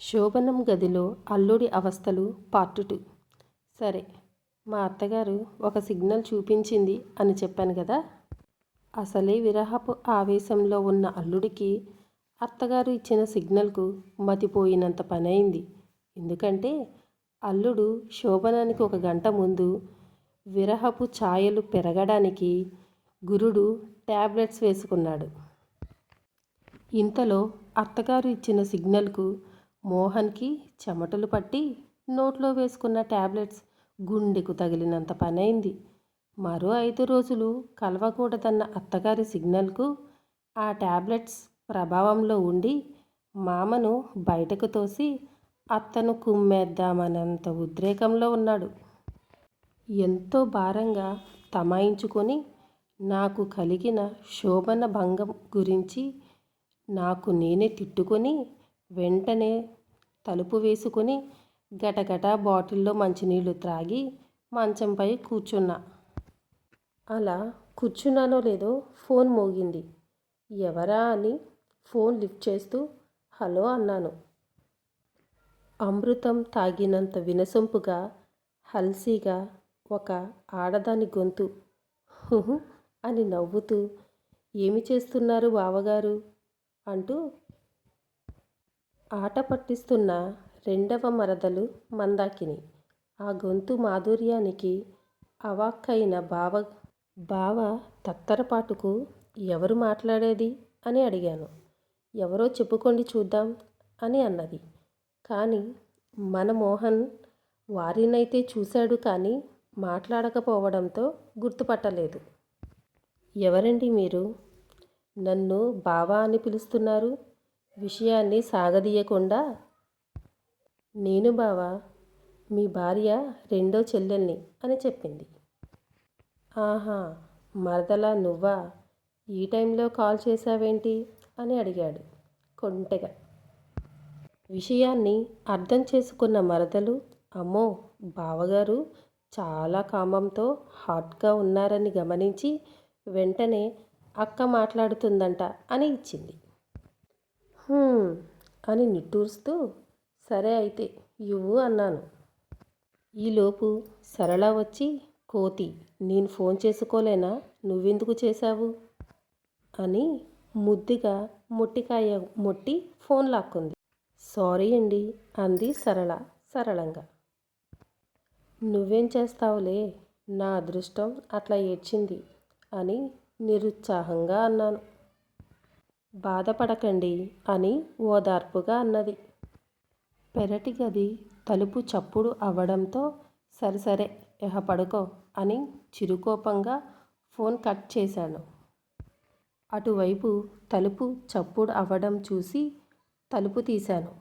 శోభనం గదిలో అల్లుడి అవస్థలు పార్ట్ టూ. సరే మా అత్తగారు ఒక సిగ్నల్ చూపించింది అని చెప్పాను కదా? అసలే విరహపు ఆవేశంలో ఉన్న అల్లుడికి అత్తగారు ఇచ్చిన సిగ్నల్కు మతిపోయినంత పనైంది. ఎందుకంటే అల్లుడు శోభనానికి ఒక గంట ముందు విరహపు ఛాయలు పెరగడానికి గురుడు ట్యాబ్లెట్స్ వేసుకున్నాడు. ఇంతలో అత్తగారు ఇచ్చిన సిగ్నల్కు మోహన్కి చెమటలు పట్టి నోట్లో వేసుకున్న ట్యాబ్లెట్స్ గుండెకు తగిలినంత పనైంది. మరో ఐదు రోజులు కలవకూడదన్న అత్తగారి సిగ్నల్కు ఆ ట్యాబ్లెట్స్ ప్రభావంలో ఉండి మామను బయటకు తోసి అత్తను కుమ్మేద్దామనంత ఉద్రేకంలో ఉన్నాడు. ఎంతో భారంగా తమాయించుకొని నాకు కలిగిన శోభన భంగం గురించి నాకు నేనే తిట్టుకొని వెంటనే తలుపు వేసుకొని గటగట బాటిల్లో మంచినీళ్ళు త్రాగి మంచంపై కూర్చున్నా. అలా కూర్చున్నానో లేదో ఫోన్ మోగింది. ఎవరా అని ఫోన్ లిఫ్ట్ చేస్తూ హలో అన్నాను. అమృతం తాగినంత వినసొంపుగా హల్సీగా ఒక ఆడదాని గొంతు హుహు అని నవ్వుతూ ఏమి చేస్తున్నారు బావగారు? అంటూ ఆట పట్టిస్తున్న రెండవ మరదలు మందాకిని. ఆ గొంతు మాధుర్యానికి అవాక్కైన బావ బావ తత్తరపాటుకు ఎవరు మాట్లాడేది అని అడిగాను. ఎవరో చెప్పుకోండి చూద్దాం అని అన్నది. కానీ మన మోహన్ వారినైతే చూశాడు కానీ మాట్లాడకపోవడంతో గుర్తుపట్టలేదు. ఎవరండి మీరు? నన్ను బావా అని పిలుస్తున్నారు? విషయాన్ని సాగదీయకుండా నేను బావ మీ భార్య రెండో చెల్లెల్ని అని చెప్పింది. ఆహా మరదలా నువ్వా? ఈ టైంలో కాల్ చేశావేంటి? అని అడిగాడు కొంటెగా. విషయాన్ని అర్థం చేసుకున్న మరదలు అమ్మో బావగారు చాలా కామంతో హాట్గా ఉన్నారని గమనించి వెంటనే అక్క మాట్లాడుతుందంట అని ఇచ్చింది. అని నిట్టూరుస్తూ సరే అయితే ఇవ్వు అన్నాను. ఈలోపు సరళ వచ్చి కోతి నేను ఫోన్ చేసుకోలేనా? నువ్వెందుకు చేశావు? అని ముద్దుగా మొట్టికాయ మొట్టి ఫోన్ లాక్కుంది. సారీ అండి అంది సరళ సరళంగా. నువ్వేం చేస్తావులే? నా అదృష్టం అట్లా ఏడ్చింది అని నిరుత్సాహంగా అన్నాను. బాధపడకండి అని ఓదార్పుగా అన్నది. పెరటి గది తలుపు చప్పుడు అవ్వడంతో సరిసరే సరే పడుకో అని చిరుకోపంగా ఫోన్ కట్ చేశాను. అటువైపు తలుపు చప్పుడు అవ్వడం చూసి తలుపు తీశాను.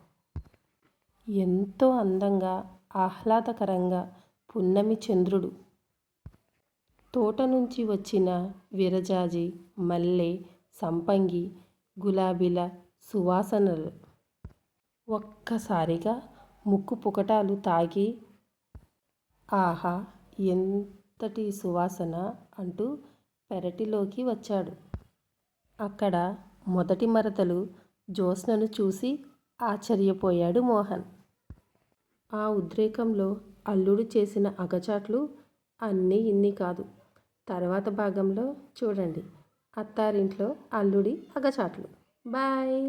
ఎంతో అందంగా ఆహ్లాదకరంగా పున్నమి చంద్రుడు. తోట నుంచి వచ్చిన విరజాజి మల్లె సంపంగి గులాబీల సువాసనలు. ఒక్కసారిగా ముక్కు పుకటాలు తాగి ఆహా ఎంతటి సువాసన అంటూ పెరటిలోకి వచ్చాడు. అక్కడ మొదటి మరతలు జ్యోత్స్నను చూసి ఆశ్చర్యపోయాడు మోహన్. ఆ ఉద్రేకంలో అల్లుడు చేసిన అగచాట్లు అన్నీ ఇన్ని కాదు. తర్వాత భాగంలో చూడండి. అత్తారింట్లో అల్లుడి అగచాట్లు. బాయ్.